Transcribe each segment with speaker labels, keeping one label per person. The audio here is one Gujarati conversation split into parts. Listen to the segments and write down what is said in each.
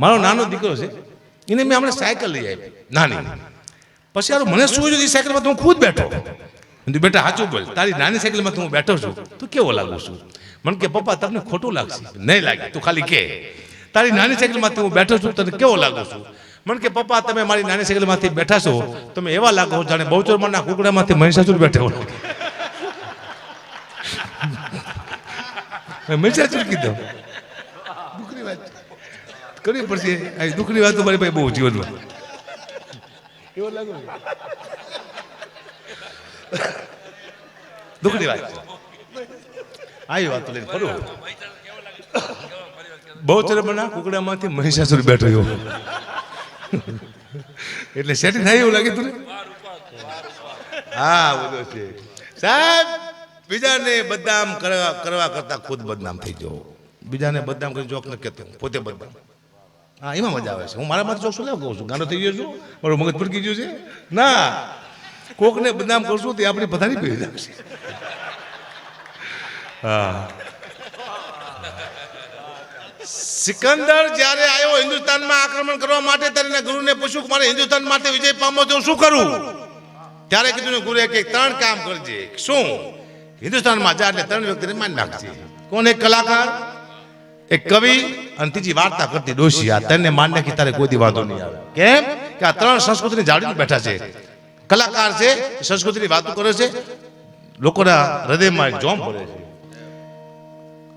Speaker 1: મારો નાનો દીકરો છે, એને મેં હમણાં સાયકલ લઈ આપી, નાની. પછી યાર મને શું જોયું એ સાયકલમાં તો હું ખુદ બેઠો. મેં બેટા, સાચું બોલ. તારી નાની સાયકલમાં હું બેઠો છું. તું કેવો લાગુ છું? મને કે, પપ્પા તમને ખોટું લાગશે. નહીં લાગે. તું ખાલી કે. તારી નાની સાયકલમાંથી હું બેઠો છું, તને કેવો લાગુ છું? મને કે, પપ્પા, તમે મારી નાની સાયકલમાંથી બેઠા છો. તમે એવા લાગો જાણે બહુચરમાના કુકડામાંથી મહિષાસુર બેઠો મહિષાસુર કીધું. કરવી પડશે. આ દુઃખની વાત મારી પાસે બહુ જીવનમાં કેવો લાગુ? દુઃખની વાત. આવી વાત લઈને ફરું. બહુ ચરમના કુકડામાંથી મહિષાસુર બેઠો એવો એટલે સેટ થાય એવું લાગે તું હા બધો છે. સાહેબ બીજાને બદનામ કરવા કરતા ખુદ બદનામ થઈ જાઓ બીજાને બદનામ કરી જોક ન કહેતો પોતે બદનામ. હા, એમાં મજા આવે છે. હું મારા માટે શું લેવા કહું છું. ગાંડો થઈ ગયો છું. મારું મગજ ફરકી ગયું છે. ના, કોકને બદનામ કરશું તે આપણી પથારી પડી લાગશે હા. સિકંદર જ્યારે આવ્યો હિન્દુસ્તાનમાં આક્રમણ કરવા માટે, ત્યારે ગુરુને પૂછ્યું કે મારે હિન્દુસ્તાન માટે વિજય પામવો તો શું કરું? ત્યારે કીધું ગુરુએ કે ત્રણ કામ કરજે. શું? હિન્દુસ્તાનમાં જા એટલે ત્રણ વ્યક્તિને માન નાખજે. કોણ? એક કલાકાર, એક કવિ અને ત્રીજી વાર્તા કરતી ડોશી આ તને માન નાખી તારે કોઈ વાંધો નહીં આવે. કેમ? કે આ ત્રણ સંસ્કૃતિની જાળવીને બેઠા છે. કલાકાર છે સંસ્કૃતિની વાતો કરે છે. લોકોના હૃદયમાં જોમ ભરે છે.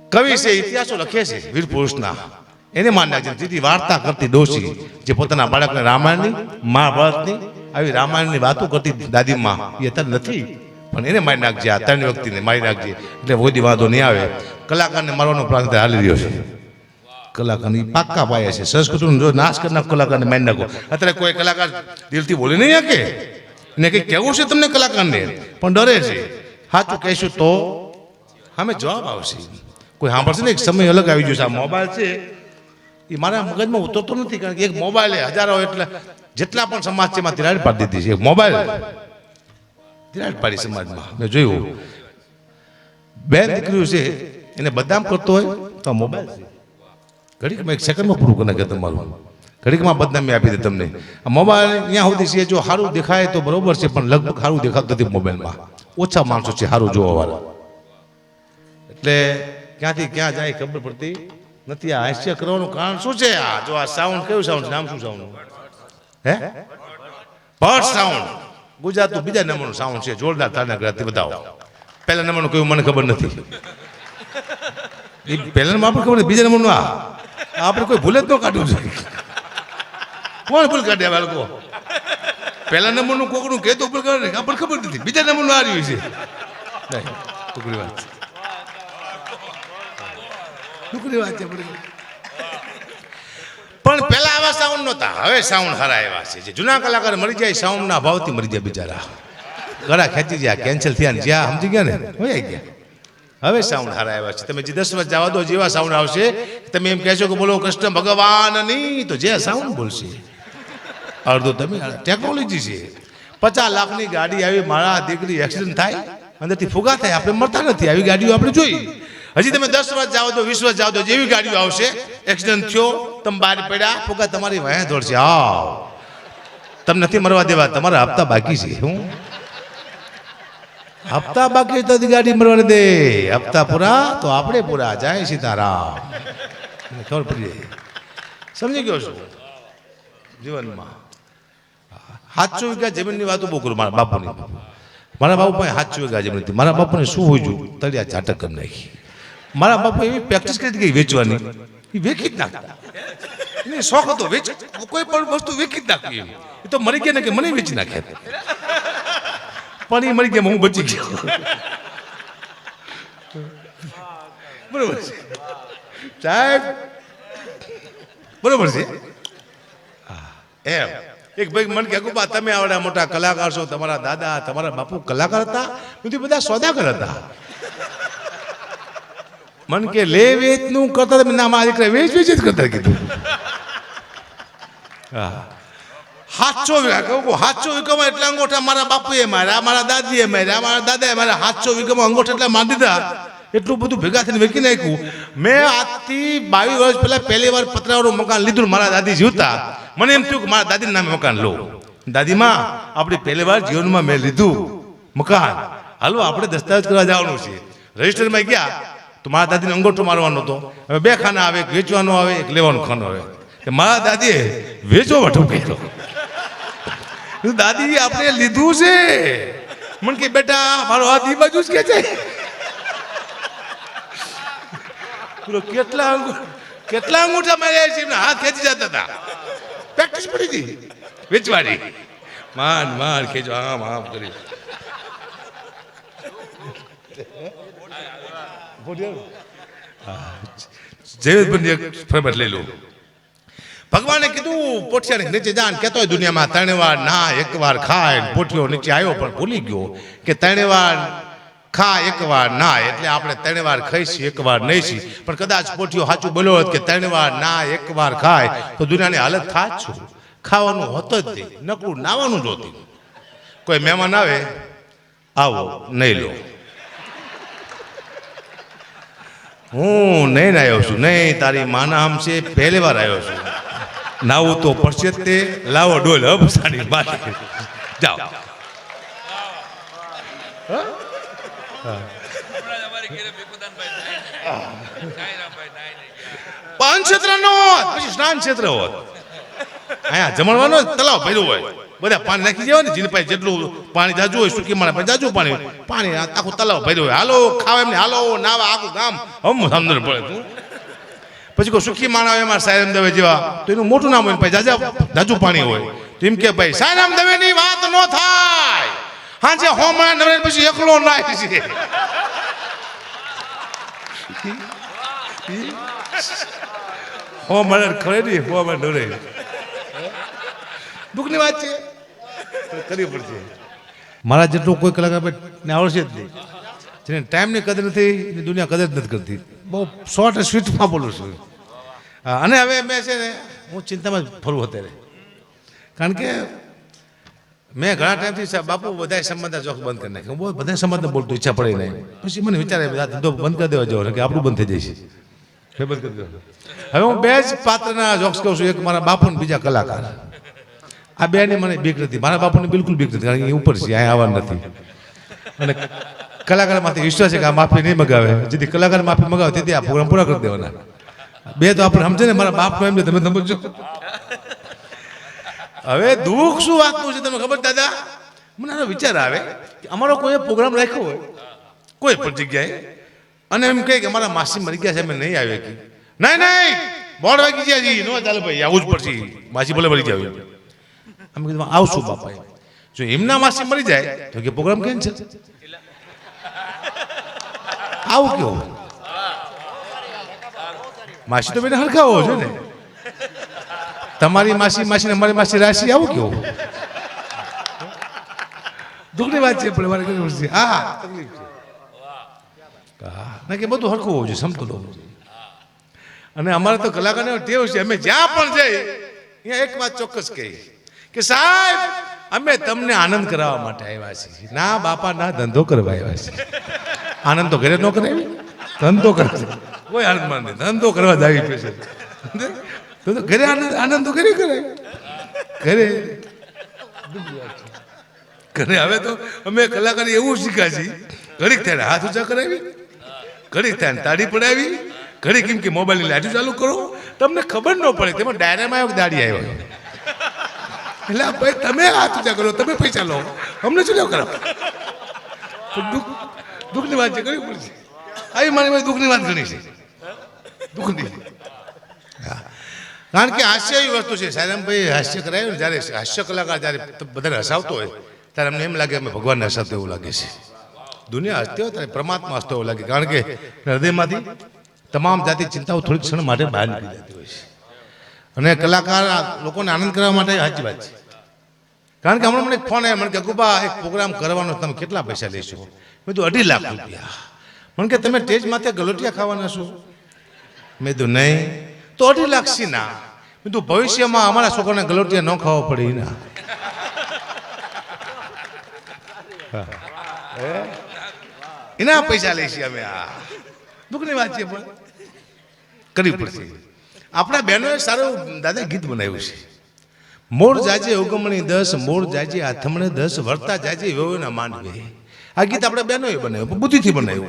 Speaker 1: કવિ છે, ઇતિહાસો લખે છે, વીર પુરુષના. એને માન છે. ત્રીજી વાર્તા કરતી ડોશી, જે પોતાના બાળકને રામાયણની, મહાભારતની, આવી રામાયણની વાતો કરતી દાદીમાં, એ અત્યારે નથી. પણ એને મારી નાખજે, આ ત્રણ વ્યક્તિને મારી નાખજે. એટલે કોઈ વાંધો નહીં આવે. કલાકારને મારવાનો પ્રાંત હાલી રહ્યો છે. કલાકારની પાક્કા પાયા છે. સંસ્કૃતિનો જો નાશ કરનાર કલાકારને મારી નાખો. અત્યારે કોઈ કલાકાર દિલથી બોલી નહીં શકે ને કંઈક કહેવું છે તમને કલાકારને? પણ ડરે છે. સાચું કહીશું તો અમે જવાબ આવશે. કોઈ સાંભળશે ને એક સમય અલગ આવી ગયો છે. આ મોબાઈલ છે. એ મારા મગજમાં ઉતરતો નથી કારણ કે એક મોબાઈલ એ હજારો એટલે જેટલા પણ સમાજ છે, એમાં તિરાડ પાડી દીધી છે. એક મોબાઈલ. તિરાડ પાડી સમાજમાં. મેં જોયું. બે દીકરીઓ છે, એને બદનામ કરતો હોય તો મોબાઈલ છે. ઘડીકમાં એક સેકન્ડમાં પૂરું કરી નાખે તમારું. ઘડીકમાં બદનામી આપી દે તમને. મોબાઈલ અહીંયા સુધી છે, જો સારું દેખાય તો બરોબર છે, પણ લગભગ સારું દેખાતું નથી મોબાઈલમાં. ઓછા માણસો છે સારું જોવાવાળા એટલે ક્યાંથી ક્યાં જાય ખબર પડતી નથી. આ હાસ્ય કરવાનું કારણ શું છે? આ જો આ સાઉન્ડ કયું સાઉન્ડ નામ શું સાઉન્ડ હે? ભટ સાઉન્ડ ગુજરાતનું બીજા નંબરનું સાઉન્ડ છે. જોરદાર તારના ગ્રહથી બતાવો. પહેલા નંબરનું કયું મને ખબર નથી. એ પહેલા નંબર ખબર બીજા નંબરનું આ? આપણે કોઈ ભૂલે જ ન કાઢવું જોઈએ. કોણ ભૂલ કાઢે બાળકો? પહેલા નંબરનું કોકનું કહેતો ભૂલ કાઢે આપણને ખબર નથી. બીજા નંબરનું આ રહ્યું છે. ટુકડી વાત. ટુકડી વાત છે પણ પહેલા આવા સાઉન્ડ નહોતા. હવે સાઉન્ડ હારા એવા છે. જે જૂના કલાકાર મરી જાય, સાઉન્ડના ભાવથી મરી જાય બિચારા. ગળા ખેંચી ગયા, કેન્સલ થયા જ્યાં સમજી ગયા ને? હોય ગયા. હવે સાઉન્ડ હારા આવ્યા છે. તમે જે દસ વર્ષ જવા દો, જેવા સાઉન્ડ આવશે, તમે એમ કહેશો કે બોલો, કૃષ્ણ ભગવાનની તો જે સાઉન્ડ બોલશે. અડધો તમે ટેકનોલોજી છે. પચાસ લાખની ગાડી આવી, મારા દીકરી એક્સિડન્ટ થાય, અંદરથી ફુગા થાય, આપણે મરતા નથી. આવી ગાડીઓ આપણે જોઈ. હજી તમે દસ વર્ષ જાઓ તો, વીસ વર્ષ જાઓ તો, જેવી ગાડીઓ આવશે એક્સિડન્ટ થયો, તમે બહાર પડ્યા, ફુગા તમારી વાંહે દોડશે. આવ. તમે નથી મરવા દેવા, તમારા હપ્તા બાકી છે. હું? હપ્તા બાકી તો ગાડી મરવા દે. હપ્તા પૂરા તો આપણે પૂરા. જાય સીતારામ. ખબર પડી સમજી ગયો છું. જીવનમાં. સાતસો વીઘા જમીનની વાતો બહુ કરું. મારા બાપુની. મારા બાપુ પાસે સાતસો વીઘા જમીન હતી. મારા બાપુને શું હોય જોયું તળિયા ઝાટક કરી નાખી. મારા બાપુ એવી પ્રેક્ટિસ કરી ગઈ વેચવાની. એ વેચી જ નાખતા. શોખ હતો વેચ કોઈ પણ વસ્તુ વેચી જ નાખવી એ તો મરી ગયા ને કે મને વેચી નાખે પણ એ મરી ગયા, હું બચી ગયો. બરોબર છે. સાહેબ. બરોબર છે. એમ. એક ભાઈ મને કે બા તમે આવડા મોટા કલાકાર છો, તમારા દાદા, તમારા બાપુ કલાકાર હતા? બધી બધા સોદાગર હતા. મન કે લે વેચનું કરતા ના મારા દીકરા વેચ વેચ જ કરતા કીધું. હા. હાથસો વીઘા હાથસો વીઘામાં એટલા અંગોઠા મારા બાપુએ માર્યા મારા દાદીએ માર્યા મારા દાદાએ મારા હાથસો વીઘામાં અંગોઠા એટલા માંડી દીધા. એટલું બધું ભેગા થઈને વેકી નાખ્યું. મેં આજથી બાવીસ વર્ષ પહેલા પહેલી વાર પતરાવાળું મકાન લીધું મારા દાદી જીવતા. મને એમ થયું કે મારા દાદીના નામે મકાન લો. દાદીમાં, આપણી પહેલી વાર જીવનમાં મેં લીધું મકાન. હાલો, આપણે દસ્તાવેજ કરવા જવાનું છે. રજીસ્ટરમાં ગયા, તો મારા દાદીને અંગોઠો મારવાનો હતો. હવે બે ખાના આવે, એક વેચવાનો આવે, એક લેવાનો ખાનો આવે. મારા દાદીએ વેચો વઠો કર્યો દાદી આપણે લીધું છે. મને કે બેટા મારો હાથ ઈ બાજુ જ કે છે. કેટલા કેટલા અંગૂઠા માર્યા છે? એમના હાથ ખેંચી જતા હતા. પ્રેક્ટિસ પડી હતી. વેચવાની માન માન ખેંચો આમ આમ કરી. જયવંતભાઈની એક ફરમાન લઈ લઉં ભગવાને કીધું, પોઠિયાને નીચે જાન કહેતો હોય દુનિયામાં, ત્રણે વાર ના એક વાર ખાય પોઠિયો નીચે આવ્યો પણ ભૂલી ગયો કે ત્રણે વાર ખા એક વાર ના એટલે આપણે ત્રણે વાર ખાઈશી, એક વાર નહીં છી પણ કદાચ પોઠિયો સાચું બોલ્યો હોત કે ત્રણે વાર ના એક વાર ખાય, તો દુનિયાની હાલત થાત છું ખાવાનું હોત જ નહીં, નકરું નાવાનું જ હોતું. કોઈ મહેમાન આવે, આવો, નહીં લો. હું નહીં આવ્યો છું, નહીં, તારી માના આમ છે પહેલી વાર આવ્યો છું. નાવું તો પડશે તે લાવો ડોલ સાડી બાકી જાઓ. પાન ક્ષેત્ર નો પછી સ્નાન ક્ષેત્ર હોત. અહીંયા જમણવાનો તલાવ ભર્યો હોય. બધા પાણી નાખી દેવા ને જેની પાસે જેટલું પાણી જાજુ હોય સુકી માણે જાજુ પાણી પાણી આખું તલાવ ભર્યું હોય. હાલો ખાવા એમને હાલો નાવા આખું ગામ. હમ સમજણ પડે તું પછી કોઈ સુખી માણા હોય એમાં સાયરામ દવે જેવા. તો એનું મોટું નામ હોય જાજા, જાજુ પાણી હોય. તો એમ કે ભાઈ સાયરામ દવે ની વાત ન થાય. હા જે હોમણા નવરે પછી એકલો નાય છે. હોમણા ખરે નહીં હોમણા નવરે દુઃખની વાત છે. કરવી પડશે. મારા જેટલું કોઈ કલાકાર ને આવડશે જ નહીં. જેને ટાઈમની કદર નથી દુનિયા કદર નથી કરતી. બહુ શોર્ટ સ્વીટમાં બોલું છું. અને હવે મેં છે ને હું ચિંતામાં જ ફરું અત્યારે. કારણ કે મેં ઘણા ટાઈમથી બાપુ બધા સંબંધ ચોખ બંધ કરી નાખ્યો. બહુ બધા સંબંધ બોલતો ઈચ્છા પડે નહીં. પછી મને વિચારે આ ધંધો બંધ કરી દેવા જવો કે આપણું બંધ થઈ જશે. બંધ કરી દેવા? હવે હું બે જ પાત્રના જોક્સ કહું છું એક મારા બાપુ ને બીજા કલાકાર. આ બે મને બીક નથી. મારા બાપુને બિલકુલ બીક નથી કારણ કે ઉપર છે અહીંયા આવવા નથી. અને કલાકારમાંથી વિશ્વાસ છે કે આ માફી નહીં મગાવે. જેથી કલાકાર માફી મગાવે તેથી આ પ્રોગ્રામ પૂરા કરી દેવાના. બે તો આપણે સમજે ને મારા બાપ એમ તમે સમજો હવે દુઃખ શું વાતનું છે તમને ખબર દાદા? મને આનો વિચાર આવે કે અમારો કોઈ પ્રોગ્રામ રાખ્યો હોય, કોઈ પણ જગ્યાએ, અને એમ કહે કે અમારા માસી મરી ગયા છે, અમે નહીં આવ્યા કે. નહીં નહીં બોર્ડ વાગી ગયા જી. નો ચાલે ભાઈ, આવું જ પડશે. માસી ભલે મરી જાય અમે કીધું આવશું બાપા જો એમના માસી મરી જાય, તો કે પ્રોગ્રામ કેમ છે? આવું કેવું? માસી તો બેને હરખાવો છે ને. તમારી માસી માસી ને અમારી માસી રાશિ આવું કેવું? દુઃખની વાત છે, પણ મારે હા તકલીફ હા કે બધું હરખું હોવું જોઈએ, સમતુલ હોવું જોઈએ. અને અમારે તો કલાકારને ટેવ છે, અમે જ્યાં પણ જઈએ અહીંયા એક વાત ચોક્કસ કહી. કે સાહેબ, અમે તમને આનંદ કરાવવા માટે આવ્યા છીએ. ના બાપા, ના ધંધો કરવા આવ્યા છીએ. આનંદ તો ઘરે ન કરાવી. ધંધો કરવા કોઈ આનંદમાં નહીં ધંધો કરવા જાવી પડશે ઘરે આનંદ આનંદ તો ઘરે કરે ઘરે ઘરે હવે તો અમે કલાકાર એવું શીખ્યા છીએ ઘડીક થાય હાથ ઊંચા કરાવી ઘડીક થાય તાળી પડાવી ઘડી કેમ કે મોબાઈલની લાઈટ ચાલુ કરો તમને ખબર ન પડે તેમાં ડાયરામાં આવ્યો દાડી આવ્યો એટલે ભાઈ તમે હાથ ઊંચા કરો તમે પૈસા લો અમને શું કરો દુઃખ દુઃખની વાત છે કરવી પડશે આવી મારી મારી દુઃખની વાત ઘણી છે દુઃખની. કારણ કે હાસ્ય એવી વસ્તુ છે સાયરામભાઈ હાસ્ય કરાયું ને જ્યારે હાસ્ય કલાકાર જ્યારે બધાને હસાવતો હોય ત્યારે અમને એમ લાગે અમે ભગવાનને હસાવતો એવું લાગે છે દુનિયા હસતી હોય ત્યારે પરમાત્મા હસતો એવું લાગે કારણ કે હૃદયમાંથી તમામ જાતિ ચિંતાઓ થોડીક ક્ષણ માટે બહાર નીકળી જતી હોય છે અને કલાકાર લોકોને આનંદ કરવા માટે સાચી વાત છે કારણ કે હમણાં મને ફોન આવ્યો મને કે ગુબા એક પ્રોગ્રામ કરવાનો તમે કેટલા પૈસા લેશો મેં તો અઢી લાખ રૂપિયા મને કે તમે સ્ટેજ માથે ગલોટિયા ખાવાના છો? મેં કીધું, નહીં. તો અઢી લાખ ના મેં કીધું, ભવિષ્યમાં અમારા છોકરાને ગલોટિયા ન ખાવા પડે ના એના પૈસા લઈશી અમે આ દુઃખની વાત છે, પણ. કરવી પડશે. આપણા બહેનોએ સારું દાદા ગીત બનાવ્યું છે. મોર જાજે ઉગમણી દસ, મોર જાજે આથમણે દસ, વર્તા જાજે વેવના માંડવે. આ ગીત આપણે બહેનોએ બનાવ્યું બુદ્ધિથી બનાવ્યું.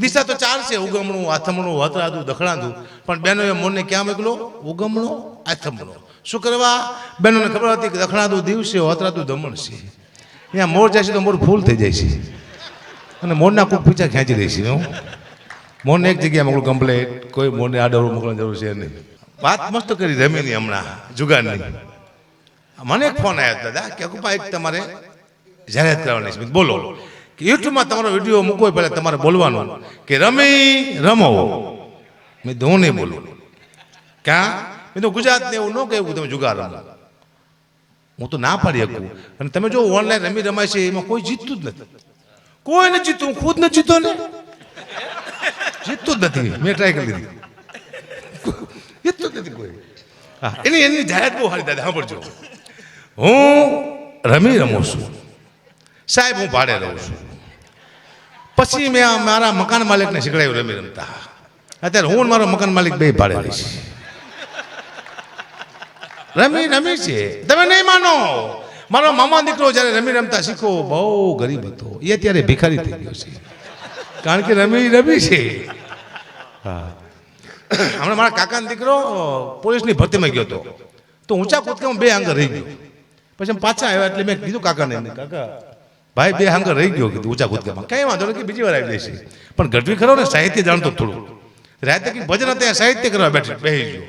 Speaker 1: દિશા તો ચાર છે, ઉગમણું, આથમણું હતરાદું દખણાદું. પણ બહેનોએ મોને ક્યાં મોકલો ઉગમણો, આથમણો. શું કરવા? બહેનોને ખબર હતી કે દખણાદું દિવસે હતરાદું દમણ છે. અહીંયા મોર જાય છે તો મોર ફૂલ થઈ જાય છે. અને મોરના કોઈ પીછા ખેંચી દે છે, હું. મોરને એક જગ્યાએ મોકલું કમ્પ્લેટ કોઈ મોરને આડવડું મોકલવાની જરૂર છે નહીં. વાત મસ્ત કરી રમીની હમણાં, જુગારની. મને એક ફોન આવ્યો દાદા, કે અકુપા એક તમારે જાહેરાત કરવાની છે. બોલો. યુટ્યુબમાં તમારો વીડિયો હોય પહેલાં તમારે બોલવાનું કે રમી, રમો. મેં ધોને બોલું. ક્યાં? મેં તો ગુજરાતને એવું ન કહેવું તમે જુગાર રમો. હું તો ના પાડી શકું. અને તમે જો ઓનલાઈન રમી રમાય છે, એમાં કોઈ જીતતું જ નથી. કોઈ નથી જીતું હું ખુદ નથી જીતો ને? જીતતું જ નથી. મેં ટ્રાય કરી દીધી જીતતું જ નથી કોઈ. એની એની જાહેરાત બહુ સારી દાદા, સાંભળજો. હું રમી રમું છું. સાહેબ, હું ભાડે રહું છું. પછી મેં મારા મકાન માલિકને શીખડાયું રમી રમતા. અત્યારે હું મારો મકાન માલિક બે ભાડે રહીશ રમી રમી છે. તમે નહીં માનો. મારો મામા દીકરો જ્યારે રમી રમતા શીખો, બહુ ગરીબ હતો. એ અત્યારે ભિખારી થઈ ગયો છે. કારણ કે રમી રમી છે. હા. હમણાં મારા કાકાનો દીકરો પોલીસની ભરતીમાં ગયો હતો. તો ઊંચા કૂદકામાં બે આંગર રહી ગયો. પછી પાછા આવ્યા એટલે મેં કીધું કાકાને કાકા ભાઈ બે હાંગર રહી ગયો કીધું ઊંચા કૂદકામાં કઈ વાંધો નહીં બીજી વાર આવી જશે પણ ગઢવી ખરો ને સાહિત્ય જાણતો થોડું. રાતે કે ભજન હતા સાહિત્ય કરવા બેઠી બેસી ગયો.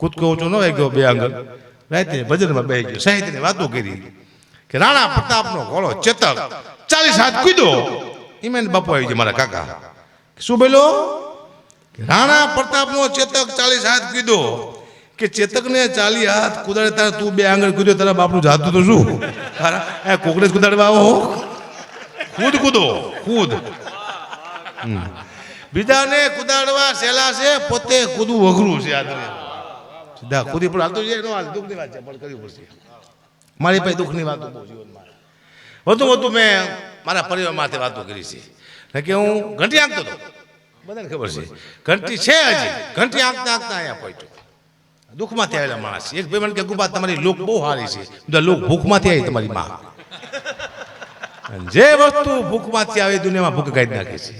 Speaker 1: કૂદકો ઊંચો ન આવી ગયો બે આંગળ રાતે ભજનમાં બેસી ગયો. સાહિત્યની વાતો કરી. કે રાણા પ્રતાપનો ઘોડો ચેતક ચાલીસ હાથ કીધો ઇમેન બાપુ આવી ગયા મારા કાકા. શું બોલો રાણા પ્રતાપનો ચેતક ચાલીસ હાથ કીધો કે ચેતકને ચાલી હાથ કુદાડે તારે તું બે આંગળ કૂદ્યો તારા બાપનું જાતું તો શું? કોકરેજ કુદાડવા આવો. ખુદ કૂદો. કૂદ બીજાને કુદાડવા સેલા છે, પોતે કૂદવું અઘરું છે આદરે. સીધા કૂદી, પણ હાલતું જાય નો હાલ, દુઃખની વાત છે, પણ કરવી પડશે. મારી પાસે દુઃખની વાતો બહુ જીવનમાં વધુ વધુ મેં મારા પરિવાર માટે વાતો કરી છે. કે હું ઘંટી આંકતો હતો. બધાને ખબર છે. ઘંટી છે હજી. ઘંટી આંકતા આંકતા અહીંયા પહોંચ્યો. દુઃખમાંથી આવેલા માણસ. એક ભાઈ મને કે, ગુબા, તમારી લોક બહુ સારી છે. બધા લોક ભૂખમાંથી આવી તમારી માં. જે વસ્તુ ભૂખમાંથી આવે દુનિયામાં ભૂખ કાઢી નાખે છે.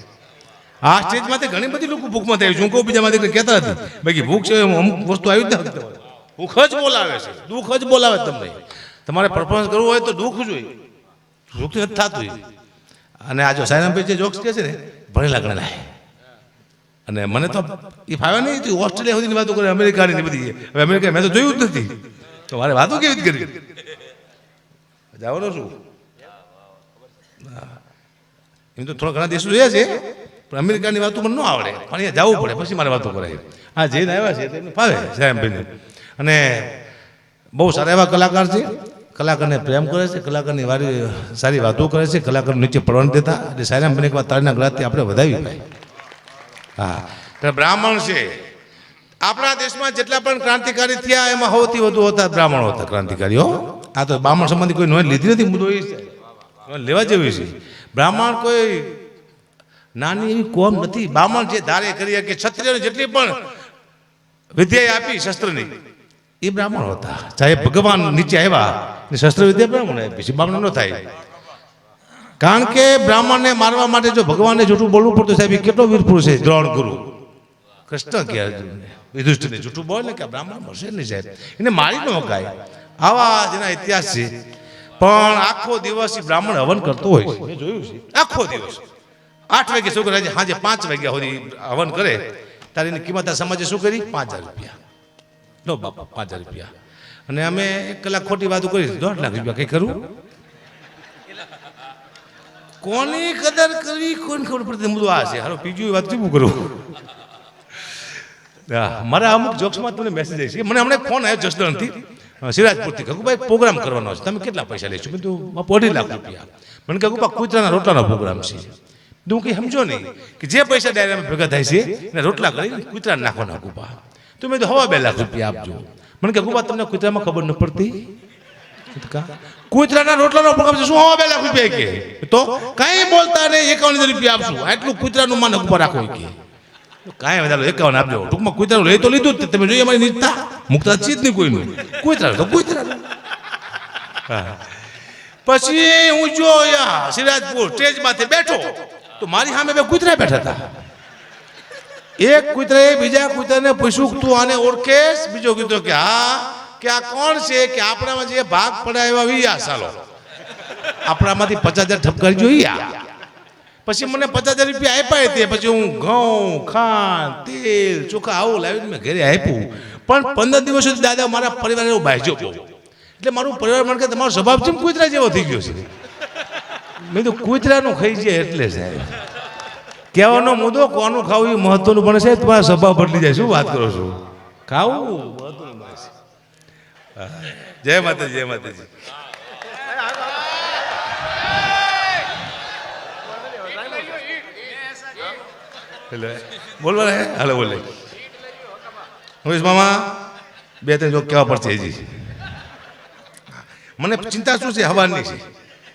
Speaker 1: આ સ્ટેજમાંથી ઘણી બધી લોકો ભૂખમાંથી આવી છે. હું કહું બીજામાંથી કહેતા નથી. બાકી ભૂખ છે અમુક વસ્તુ આવી જ ના ભૂખ જ બોલાવે છે. દુઃખ જ બોલાવે તમને. તમારે પરફોર્મન્સ કરવું હોય તો દુઃખ જોઈએ. દુઃખ નથી થતું અને આ જો સાયરામભાઈ જે જોક્સ કહે છે ને, ભણેલા ગણેલા અને મને તો એ ફાવે નહીં હતી ઓસ્ટ્રેલિયા સુધીની વાતો કરે, અમેરિકાની બધી. હવે અમેરિકા મેં તો જોયું જ નથી. તો મારે વાતો કેવી રીતે કરી જવાનું શું. એમ તો થોડા ઘણા દેશો જોયા છે, પણ અમેરિકાની વાતો મને ન આવડે. પણ અહીંયા જવું પડે, પછી મારે વાતો કરાય. આ જઈને આવ્યા છે તેમને ફાવે સાયરામભાઈને અને બહુ સારા એવા કલાકાર છે. કલાકારને પ્રેમ કરે છે, કલાકારની વારી, સારી વાતો કરે છે, કલાકાર નીચે પડવાનું દેતા. એટલે સાયરામ એક વાર તાળીના ગ્રાહથી આપણે વધાવી ભાઈ હા. એટલે બ્રાહ્મણ છે. આપણા દેશમાં જેટલા પણ ક્રાંતિકારી થયા, એમાં સૌથી વધુ હતા બ્રાહ્મણો હતા ક્રાંતિકારીઓ આ તો બ્રાહ્મણ સંબંધી કોઈ નોંધ લીધી નથી મુદ્દો એ છે. લેવા જેવી છે. બ્રાહ્મણ કોઈ નાની એવી કોમ નથી. બ્રાહ્મણ જે ધારે કરી કે ક્ષત્રિયોને જેટલી પણ વિદ્યા આપી શસ્ત્રની, એ બ્રાહ્મણ હતા. ચાહે ભગવાન નીચે આવ્યા ને શસ્ત્ર વિદ્યા બ્રાહ્મણ આપી છે બ્રાહ્મણ ન થાય. કારણ કે બ્રાહ્મણને મારવા માટે જો ભગવાનને જૂઠું બોલવું પડતું સાહેબ, એ કેટલો વીર પુરુષ છે, દ્રોણ ગુરુ. કૃષ્ણ કે અર્જુનને જૂઠું બોલે કે બ્રાહ્મણ મળશે નહીં, સાહેબ. એને મારી ન મકાય આવા જેના ઇતિહાસ છે પણ આખો દિવસ બ્રાહ્મણ હવન કરતો હોય. છે મેં જોયું છે. આખો દિવસ. આઠ વાગે શું કરે સાંજે પાંચ વાગ્યા સુધી હવન કરે. તારી એની કિંમત આ સમાજે શું કરી? પાંચ હજાર રૂપિયા. લો બાપા પાંચ હજાર રૂપિયા. અને અમે એક કલાક ખોટી વાતો કરી દોઢ લાખ રૂપિયા કંઈ કરું કોની કદર કરવી? કોને ખબર પડતી મુદ્દો આ છે. હારો બીજું વાત શું કરું? મારા અમુક જોક્સમાં તમને મેસેજ આવી છે. મને હમણાં ફોન આવ્યો જસદણથી. સિરાજપુરથી કહું ભાઈ પ્રોગ્રામ કરવાનો છે. તમે કેટલા પૈસા લેશો? મેં બાપુ અઢી લાખ રૂપિયા. મને કહ્યું બા કૂતરાના રોટલાનો પ્રોગ્રામ છે. તું કંઈ સમજો નહીં કે જે પૈસા ડાયરામાં ભેગા થાય છે, એને રોટલા કરી કૂતરાને નાખવાના ગુપા તો મેં તો હવા બે લાખ રૂપિયા આપજો. મને કે તમને કૂતરામાં ખબર ન પડતી? કૂતરાના રોટલાનો પ્રોગ્રામ છે. શું હવા બે લાખ રૂપિયા કે? તો કાંઈ બોલતા નહીં એકાવન રૂપિયા આપશું. આટલું કૂતરાનું માન ઉપર રાખો કે. કાંઈ વધારે એકાવન આપજો ટૂંકમાં કુતરા લઈ તો લીધું જ. તમે જોઈએ અમારી નીચતા. મુકતા છીએ જ નહીં કોઈનું. કુતરા તો કુતરા પછી હું જોયા સિરાજપુર સ્ટેજ માથે બેઠો, તો મારી સામે બે કુતરા બેઠા હતા. એક કૂતરાએ બીજા કુતરાને પૂછ્યું તું આને ઓળખેશ? બીજો કીધો કે, હા. કે આ કોણ છે? કે આપણામાં જે ભાગ પડ્યા એવા વિયા, સાલો. આપણામાંથી પચાસ હજાર ઠપકારી જોઈએ પછી મને પચાસ હજાર રૂપિયા આપ્યા તે, પછી હું ઘઉં, ખાંડ, તેલ, ચોખા, આવું લાવીને મેં ઘરે આપ્યું. પણ પંદર દિવસ સુધી દાદા મારા પરિવાર એવો બાજ્યો બહુ. એટલે મારું પરિવાર મને કે તમારો સ્વભાવ છે કૂતરા જેવો થઈ ગયો છે. મેં તો કૂતરાનું ખાઈ જાય એટલે સાહેબ. કહેવાનો મુદ્દો, કોનું ખાવું એ મહત્વનું પણ છે, તમારા સ્વભાવ બદલી જાય. શું વાત કરો છો? ખાવું. હા. જય માતાજી જય માતાજી. એટલે બોલવા હે હાલો બોલે રોહિત મામા, બે ત્રણ જો કહેવા પડશે હજી મને ચિંતા શું છે? હવાની છે.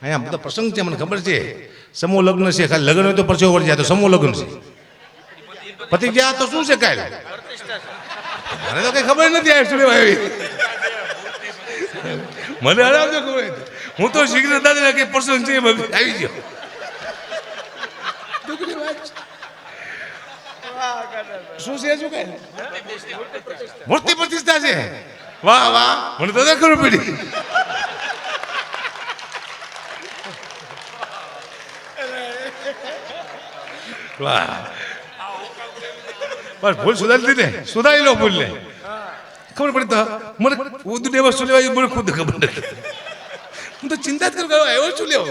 Speaker 1: અહીંયા બધા પ્રસંગ છે, મને ખબર છે. સમૂહ લગ્ન છે, ખાલી લગ્ન હોય તો પરચો વળી જાય, તો સમૂહ લગ્ન છે. પતિ ગયા તો શું છે કાંઈ મને તો કઈ ખબર નથી આવી શું આવી મને હરાવજો ખબર હું તો શીખર દાદા કઈ પ્રસંગ છે આવી ગયો દુઃખની વાત છે. શું છે, શું કહે? મૂર્તિ પ્રતિષ્ઠા છે. વાહ વાહ. મને તો ખબર પડી. વાહ. બસ ભૂલ સુધારી ને. સુધારી લો ભૂલ ને ખબર પડી તો મને ખુદ દેવા શું લેવા મને ખુદ ખબર નથી. હું તો ચિંતા જ કરું આવ્યો શું લેવો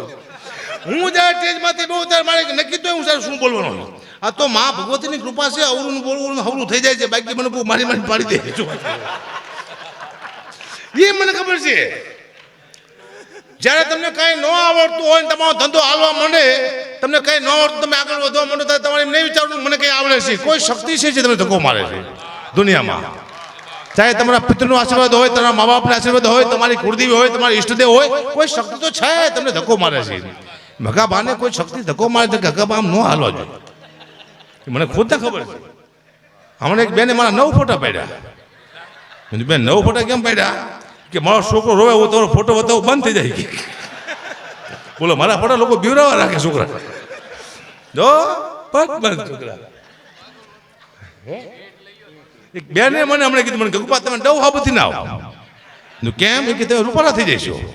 Speaker 1: હું જ્યારે સ્ટેજમાંથી બહુ ત્યારે મારે નક્કી તો હું સારું શું બોલવાનું. આ તો મા ભગવતીની કૃપા છે અવરું બોલવું ને હવરું થઈ જાય છે. બાકી મને બહુ મારી મારી પાડી દે. શું એ મને ખબર છે. જ્યારે તમને કાંઈ ન આવડતું હોય તમારો ધંધો હાલવા માંડે, તમને કંઈ ન આવડતું, તમે આગળ વધવા માંડો, ત્યારે તમારે નહીં વિચારવું મને કંઈ આવડે છે. કોઈ શક્તિ છે જે તમને ધક્કો મારે છે? દુનિયામાં. ચાહે તમારા પિત્રનો આશીર્વાદ હોય, તમારા મા બાપના આશીર્વાદ હોય, તમારી કુળદેવી હોય, તમારી ઈષ્ટદેવ હોય, કોઈ શક્તિ તો છે, તમને ધક્કો મારે છે. ભગાભાને કોઈ શક્તિ ધક્કો મારે તો ભગાભા આમ ન હાલવા જોઈએ. મને ખુદને ખબર છે. હમણાં એક બેને મારા નવ ફોટા પાડ્યા. બેન, નવ ફોટા કેમ પાડ્યા? કે મારો છોકરો રોવે, હું તમારો ફોટો બતાવો, બંધ થઈ જાય. બોલો, મારા ફોટા લોકો બીવરાવા રાખે, છોકરા. જો, પગ બંધ, છોકરા. એક બેને મને હમણાં કીધું, મને ગગુપા તમે ડવ હાબુથી ના આવો. કેમ? કે તમે રૂપાલા થઈ જશો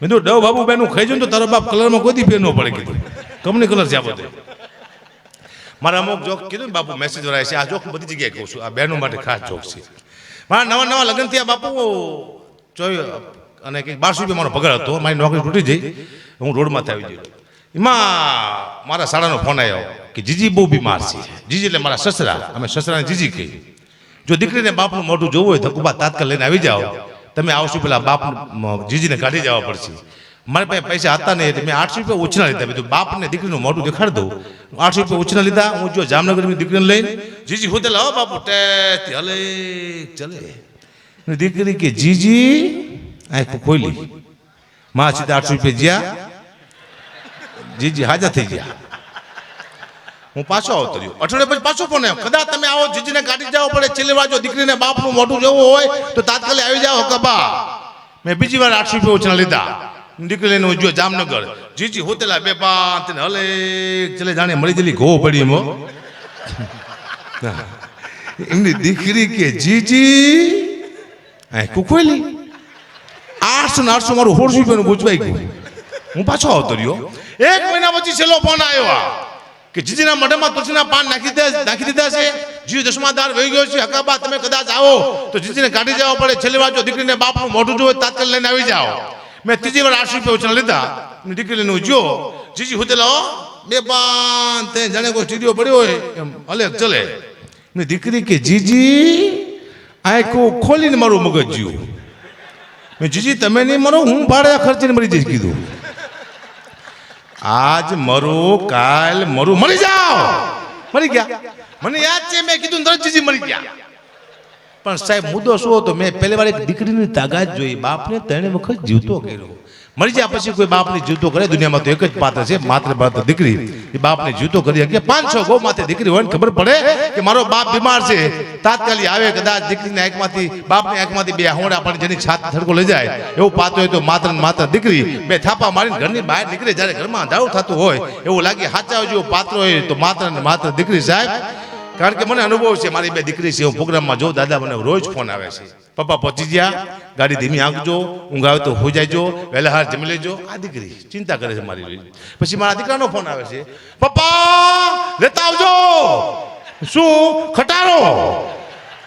Speaker 1: મેં તો ડવ બાબુ બેનું ખાઈ જો ને તો તારો બાપ કલરમાં કોઈ દી ન પડે, કીધું. કમની કલર છે આ બધે. મારા અમુક જોક કીધું ને બાપુ મેસેજ વરાય છે, આ જોક બધી જગ્યાએ કહું છું. આ બહેનો માટે ખાસ જોક છે. મારા નવા નવા લગ્ન થયા બાપુ. જોયું અને કંઈક બારસો રૂપિયા મારો પગાર હતો. મારી નોકરી તૂટી જઈ. હું રોડમાંથી આવી ગયો. એમાં મારા શાળાનો ફોન આવ્યો કે, જીજી બહુ બીમાર છે. જીજી એટલે મારા સસરા. અમે સસરાને જીજી કહી જો દીકરીને બાપનું મોઢું જોવું હોય તો કુબા તાત્કાલ લઈને આવી જાઓ. તમે આવશો પેલા બાપ જીજીને કાઢી જવા પડશે. મારી પાસે પૈસા હતા નહીં એટલે મેં આઠસો રૂપિયા ઉછના લીધા. બીજું બાપને દીકરીનું મોઢું દેખાડી દઉં. આઠસો રૂપિયા ઉછના લીધા. હું જો જામનગરની દીકરીને લઈને જીજી હોતે લાવો બાપુ હલે, ચલે. દીકરી કે, જીજી આંખ ખોલી માં સીધા આઠસો રૂપિયા જ્યાં. જીજી હાજર થઈ ગયા. હું પાછો આવતો રહ્યો અઠવાડિયે પછી પાછો ફોન કદાચ તમે આવો જીજીને કાઢી જાવ પડે છેલ્લી જો દીકરીને બાપનું મોઢું જોવું હોય, તો તાત્કાલિક આવી જાઓ કબા મેં બીજી વાર આઠસો રૂપિયા ઉછના લીધા. દીકરી લઈને જો જામનગર. જીજી હોતેલા બે પાંચ ને હલે ચલે જાણે મળી જલી ઘો પડી મો એમની દીકરી કે, જીજી, આ કુકોલી આઠસો ને આઠસો મારું સોળસો રૂપિયાનું ગુજવાઈ ગયું. હું પાછો આવતો રહ્યો. એક મહિના પછી છેલ્લો ફોન આવ્યો. કે, જીજીના મઢમાં તુલસીના પાન નાખી દે, નાખી દીધા છે. જીવ દસમાદાર વહી ગયો છે. હકાબા, તમે કદાચ આવો. તો જીજીને કાઢી જવા પડે. છેલ્લી વાર જો દીકરીને બાપનું મોઢું જોવે તાત્કાલ લઈને આવી જાઓ. મેં ત્રીજી વાર આઠસો રૂપિયા ઉછળ લીધા. દીકરીને ઉજ્યો જીજી હોતેલા બે પાન તે જાણે કોઈ સ્ટીડિયો પડ્યો હોય, એમ ભલે ચલે. ને દીકરી કે, જીજી આંખો ખોલીને મારું મગજ જીવું. મેં જીજી, તમે નહીં મરો હું ભાડે ખર્ચીને મરી જઈશ, કીધું. આજ મરો, કાલ મરું, મરી જાઓ. મરી ગયા. મને યાદ છે, મેં કીધું તરત જીજી મરી ગયા. પણ સાહેબ, મુદ્દો શું હતો? મેં પહેલી વાર એક દીકરીની તાકાત જોઈ. બાપને ત્રણે વખત જીવતો કર્યો. મરી ગયા પછી કોઈ બાપને જીવતો કરે, દુનિયામાં તો એક જ પાત્ર છે, માત્ર માત્ર દીકરી. એ બાપને જીવતો કરી શકે. પાંચસો ગૌ માથે દીકરી હોય ને ખબર પડે કે મારો બાપ બીમાર છે. તાત્કાલિક આવે, કદાચ દીકરીની આંખમાંથી, બાપની આંખમાંથી બે હોંડા પણ જેની છાત ધડકો લઈ જાય. એવું પાત્ર હોય તો માત્ર ને માત્ર દીકરી. બે થાપા મારીને ઘરની બહાર નીકળે. જ્યારે ઘરમાં અંધારું થતું હોય, એવું લાગે, સાચા જેવું પાત્ર હોય, તો માત્ર ને માત્ર દીકરી સાહેબ. કારણ કે મને અનુભવ છે, મારી બે દીકરી છે, હું પ્રોગ્રામમાં જોઉં, દાદા મને રોજ ફોન આવે છે. પપ્પા પહોંચી ગયા, ગાડી ધીમી આંકજો ઊંઘ આવે તો હોઈ જાયજો વહેલા હાર જમી લેજો. આ દીકરી ચિંતા કરે છે મારી પછી મારા દીકરાનો ફોન આવે છે, પપ્પા, લેતા આવજો. શું? ખટારો?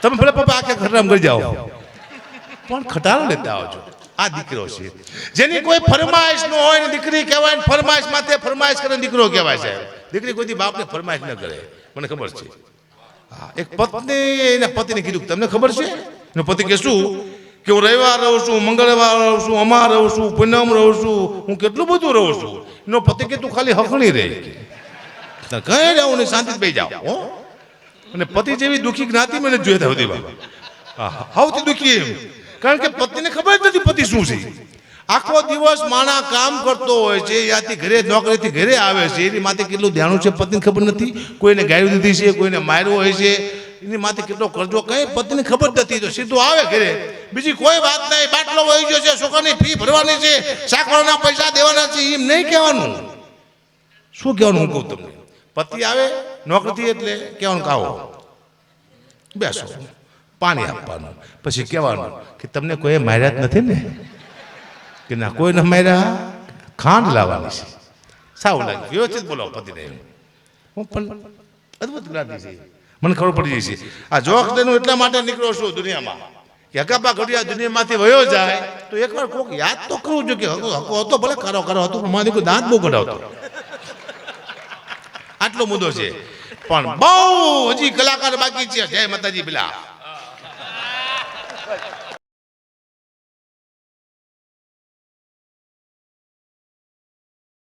Speaker 1: તમે ભલે પપ્પા આખે ખટારામ કરી જાઓ. પણ ખટારો લેતા આવજો. આ દીકરો છે. જેની કોઈ ફરમાઈશ ન હોય ને દીકરી કહેવાય ફરમાઈશ માથે ફરમાઈશ કરે દીકરો કહેવાય છે દીકરી કોઈ બાપને ફરમાઈશ ન કરે. મને ખબર છે. એક પત્ની એના પતિને કીધું, તમને ખબર છે? એનો પતિ કે, શું? કે હું રવિવાર રહું છું, મંગળવાર રહું છું, અમાર રહું છું, પૂનમ રહું છું, હું કેટલું બધું રહું છું? એનો પતિ કે, તું ખાલી હકણી રહે કઈ રહું ને શાંતિ પહી જાઓ, હો. અને પતિ જેવી દુઃખી જ્ઞાતિ મને જોઈએ ત્યાં સુધી બાબા સૌથી દુઃખી એમ. કારણ કે પતિને ખબર જ નથી પતિ શું છે. આખો દિવસ માણા કામ કરતો હોય છે, યાથી ઘરે, નોકરીથી ઘરે આવે છે, એની માથે કેટલું ધ્યાન છે પત્ની ખબર નથી? કોઈને ગાયું દીધી છે, કોઈને માર્યો હોય છે, એની માથે કેટલો કરજો કઈ પત્ની ખબર નથી. તો સીધું આવે ઘરે. બીજી કોઈ વાત નહીં, બાટલો વહી ગયો છે, છોકરાની ફી ભરવાની છે શાકવાના પૈસા દેવાના છે, એમ નહીં કહેવાનું. શું કહેવાનું હું કહું તમને? પતિ આવે, નોકરીથી એટલે કહેવાનું કાવો બેસો, પાણી આપવાનું. પછી કહેવાનું કે તમને કોઈ માર્યા જ નથી ને? કે ના, કોઈ ન માર્યા, ખાંડ લાવવાની છે. સાવ લાગે. વ્યવસ્થિત બોલો પતિને હું પણ અદભુત જ્ઞાતિ છે. મને ખબર પડી જાય છે. આ જોખ તેનું એટલા માટે નીકળો છું દુનિયામાં. કે ઘડિયા દુનિયામાંથી વયો જાય, તો એકવાર કોક યાદ તો કરવું જોઈએ કે હકો હતો, ભલે કરો કરો હતો, પણ મારી કોઈ દાંત બહુ કઢાવતો આટલો મુદ્દો છે. પણ બહુ હજી કલાકાર બાકી છે. જય માતાજી પેલા